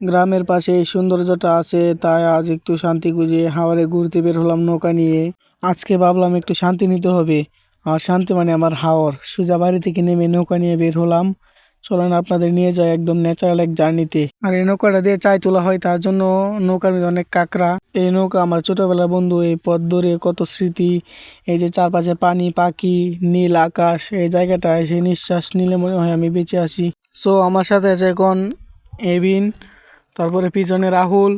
গ্রামের পাশে সৌন্দর্যটা আছে, তাই আজ একটু শান্তি খুঁজে হাওরে ঘুরতে বের হলাম নৌকা নিয়ে। আজকে ভাবলাম একটু শান্তি নিতে হবে। আর শান্তি মানে আমার হাওর। সোজা বাড়ি থেকে নেমে নৌকা নিয়ে বের হলাম। চলেন আপনাদের নিয়ে যায় একদম ন্যাচারাল এক জার্নিতে। আর এই নৌকাটা দিয়ে চাই তোলা হয়, তার জন্য নৌকার মধ্যে অনেক কাঁকড়া। এই নৌকা আমার ছোটবেলার বন্ধু, এই পথ ধরে কত স্মৃতি। এই যে চারপাশে পানি, পাখি, নীল আকাশ, এই জায়গাটায় সেই নিঃশ্বাস নিলে মনে হয় আমি বেঁচে আছি। সো আমার সাথে আছে এখন এবিন তারপরে পিছনে রাহুল,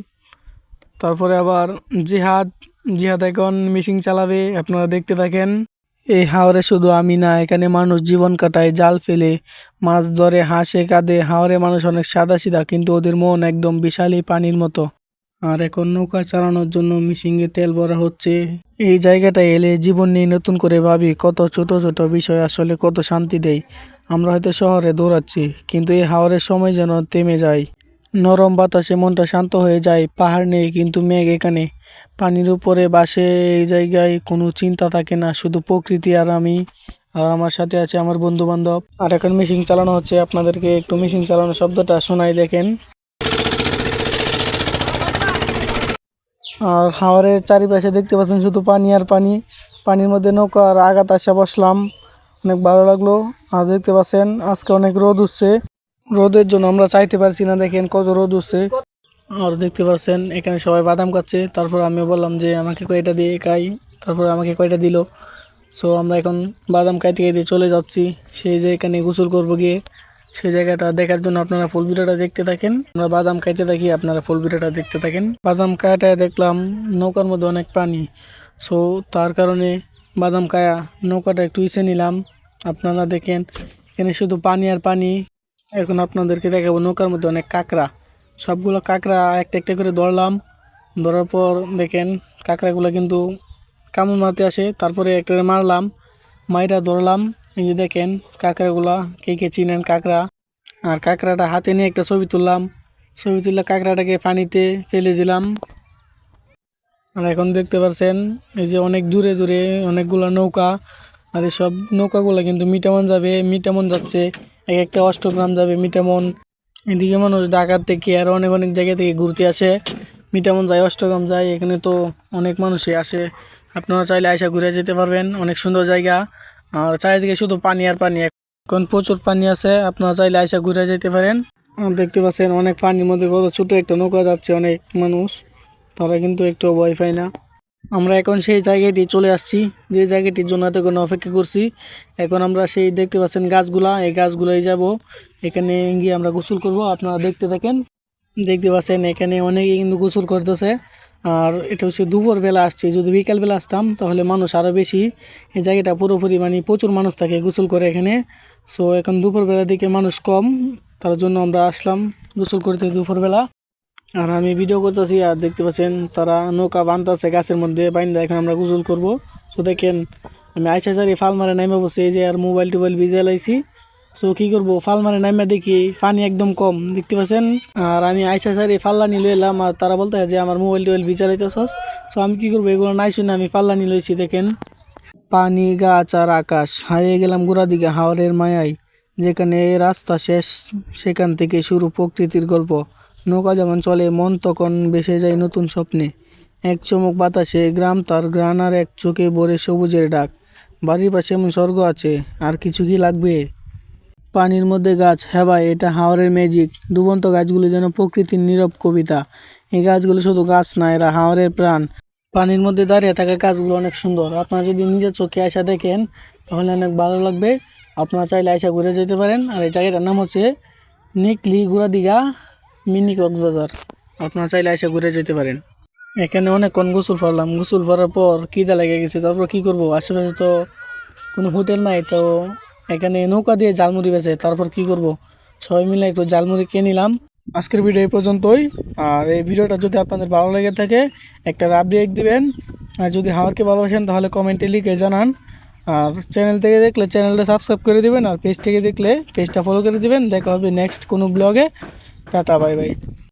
তারপরে আবার জিহাদ। জিহাদ এখন মিশিং চালাবে, আপনারা দেখতে থাকেন। এই হাওরে শুধু আমি না, এখানে মানুষ জীবন কাটায়, জাল ফেলে, মাছ ধরে, হাসে, কাঁদে। হাওরে মানুষ অনেক সাদা সিধা কিন্তু ওদের মন একদম বিশালই পানির মতো। আর এখন নৌকা চালানোর জন্য মিশিংয়ে তেল ভরা হচ্ছে। এই জায়গাটায় এলে জীবন নিয়ে নতুন করে ভাবি, কত ছোট ছোট বিষয় আসলে কত শান্তি দেয়। আমরা হয়তো শহরে দৌড়াচ্ছি, কিন্তু এই হাওরের সময় যেন থেমে যায়। নরম বাতাসে মনটা শান্ত হয়ে যায়, পাহাড় নেই কিন্তু মেঘ এখানে। পানির উপরে বাসে এই জায়গায় কোনো চিন্তা থাকে না, শুধু প্রকৃতি আর আমি। আর আমার সাথে আছে আমার বন্ধু বান্ধব আর এখন মেশিন চালানো হচ্ছে, আপনাদেরকে একটু মেশিন চালানোর শব্দটা শোনাই দেখেন। আর হাওরের চারিপাশে দেখতে পাচ্ছেন শুধু পানি আর পানি। পানির মধ্যে নৌকা আর আঘাত আসা বসলাম, অনেক ভালো লাগল। আর দেখতে পাচ্ছেন আজকে অনেক রোদ উঠছে। রোদের জন্য আমরা চাইতে পারছি না, দেখেন কত রোদ উঠছে। আর দেখতে পাচ্ছেন, এখানে সবাই বাদাম খাচ্ছে। তারপর আমি বললাম যে, আমাকে কয়টা দিয়ে খাই? তারপর আমাকে কয়টা দিল। সো আমরা এখন বাদাম খাইতে খাইতে চলে যাচ্ছি। সেই যে এখানে গোসল করব গিয়ে, সেই জায়গাটা দেখার জন্য আপনারা ফুল ভিডিওটা দেখতে থাকেন। আমরা বাদাম খাইতে থাকি, আপনারা ফুল ভিডিওটা দেখতে থাকেন। বাদাম কাটায় দেখলাম, নৌকার মধ্যে অনেক পানি। সো তার কারণে বাদাম কায়া নৌকাটা একটু ইসে নিলাম। আপনারা দেখেন, এখানে শুধু পানি আর পানি। এখন আপনাদেরকে দেখাবো নৌকার মধ্যে অনেক কাঁকড়া। সবগুলো কাঁকড়া একটা একটা করে ধরলাম। ধরার পর দেখেন, কাঁকড়াগুলো কিন্তু কামড় মারতে আসে। তারপরে একটা মারলাম, মাইরা ধরলাম। এই যে দেখেন, কাঁকড়াগুলা কে কে চিনেন কাঁকড়া? আর কাঁকড়াটা হাতে নিয়ে একটা ছবি তুললাম। ছবি তুললে কাঁকড়াটাকে পানিতে ফেলে দিলাম। আর এখন দেখতে পাচ্ছেন, এই যে অনেক দূরে দূরে অনেকগুলো নৌকা। আর এই সব নৌকাগুলো কিন্তু মিটামন যাবে, মিটামন যাচ্ছে। এক একটা অষ্টগ্রাম যাবে মিটামন এদিকে মানুষ ঢাকার থেকে আর অনেক অনেক জায়গা থেকে ঘুরতে আসে। মিটামন যায়, অষ্টগ্রাম যায়, এখানে তো অনেক মানুষই আসে। আপনারা চাইলে আয়সা ঘুরে যেতে পারবেন, অনেক সুন্দর জায়গা। আর চারিদিকে শুধু পানি আর পানি, এখন প্রচুর পানি আছে। আপনারা চাইলে আয়সা ঘুরে যেতে পারেন। দেখতে পাচ্ছেন অনেক পানির মধ্যে কত ছোট একটা নৌকা যাচ্ছে অনেক মানুষ। তারা কিন্তু একটু ভয় পায় না। আমরা এখন সেই জায়গাটি চলে আসছি, যে জায়গাটির জন্য এতক্ষণ অপেক্ষা করছি। এখন আমরা সেই দেখতে পাচ্ছেন গাছগুলা, এই গাছগুলোই যাব। এখানে গিয়ে আমরা গোসল করব, আপনারা দেখতে থাকেন। দেখতে পাচ্ছেন এখানে অনেকে কিন্তু গোসল করতেছে। আর এটা হচ্ছে দুপুরবেলা আসছে, যদি বিকালবেলা আসতাম তাহলে মানুষ আরও বেশি, এই জায়গাটা পুরোপুরি মানে প্রচুর মানুষ থাকে গোসল করে এখানে। সো এখন দুপুরবেলা দিকে মানুষ কম, তার জন্য আমরা আসলাম গোসল করতে দুপুরবেলা। আর আমি ভিডিও করতেছি, আর দেখতে পাচ্ছেন তারা নৌকা বানতেছে, গাছের মধ্যে বাইন্দা, এখন আমরা গুজল করব। সো দেখেন, আমি আইসা সারি ফাল মারে নামে বসে যে আর মোবাইল টোবাইল ভিজে লাইছি। সো কী করব, ফাল মারে নামে দেখি, পানি একদম কম, দেখতে পাচ্ছেন? আর আমি আইসা সারি ফাল্লা নিয়ে এলাম, আর তারা বলতে যে আমার মোবাইল টোবাইল ভিজা লাইতেছস। সো আমি কী করব, এগুলো নাই শুনে আমি ফাল্লা লইছি, দেখেন। পানি, গাছ আর আকাশ, হারিয়ে গেলাম গোড়া দিকে হাওড়ের মায়ায়। যেখানে রাস্তা শেষ, সেখান থেকে শুরু প্রকৃতির গল্প। নৌকা যখন চলে, মন তখন ভেসে যায় নতুন স্বপ্নে। এক চমক বাতাসে গ্রাম তার গ্রান আর এক চোখে ভরে সবুজের ডাক। বাড়ির পাশে এমন স্বর্গ আছে, আর কিছু কি লাগবে? পানির মধ্যে গাছ হ্যাঁ এটা হাওরের ম্যাজিক ডুবন্ত গাছগুলো যেন প্রকৃতির নীরব কবিতা। এই গাছগুলো শুধু গাছ না, এরা হাওরের প্রাণ। পানির মধ্যে দাঁড়িয়ে থাকা গাছগুলো অনেক সুন্দর। আপনারা যদি নিজের চোখে আসা দেখেন, তাহলে অনেক ভালো লাগবে। আপনারা চাইলে আয়সা ঘুরে যেতে পারেন। আর এই জায়গাটার নাম হচ্ছে নিকলি গুড়াদিঘা। মিনি কক্সবাজার। আপনারা চাইলে আয়সা ঘুরে যেতে পারেন। এখানে অনেকক্ষণ গোসল ফেললাম গোসল ফেলার পর খিদা লেগে গেছে, তারপর কি করব? আশেপাশে তো কোনো হোটেল নাই, তো এখানে নৌকা দিয়ে জালমুড়ি বেছে তারপর কি করব? সবাই মিলে একটু জালমুড়ি কিনে নিলাম। আজকের ভিডিও এই পর্যন্তই। আর এই ভিডিওটা যদি আপনাদের ভালো লেগে থাকে, একটা রিয়েক্ট দিবেন। আর যদি হাওয়ারকে ভালোবাসেন, তাহলে কমেন্টে লিখে জানান। আর চ্যানেল থেকে দেখলে চ্যানেলটা সাবস্ক্রাইব করে দিবেন, আর পেজ থেকে দেখলে পেজটা ফলো করে দিবেন। দেখা হবে নেক্সট কোনো ব্লগে। Tata bye bye.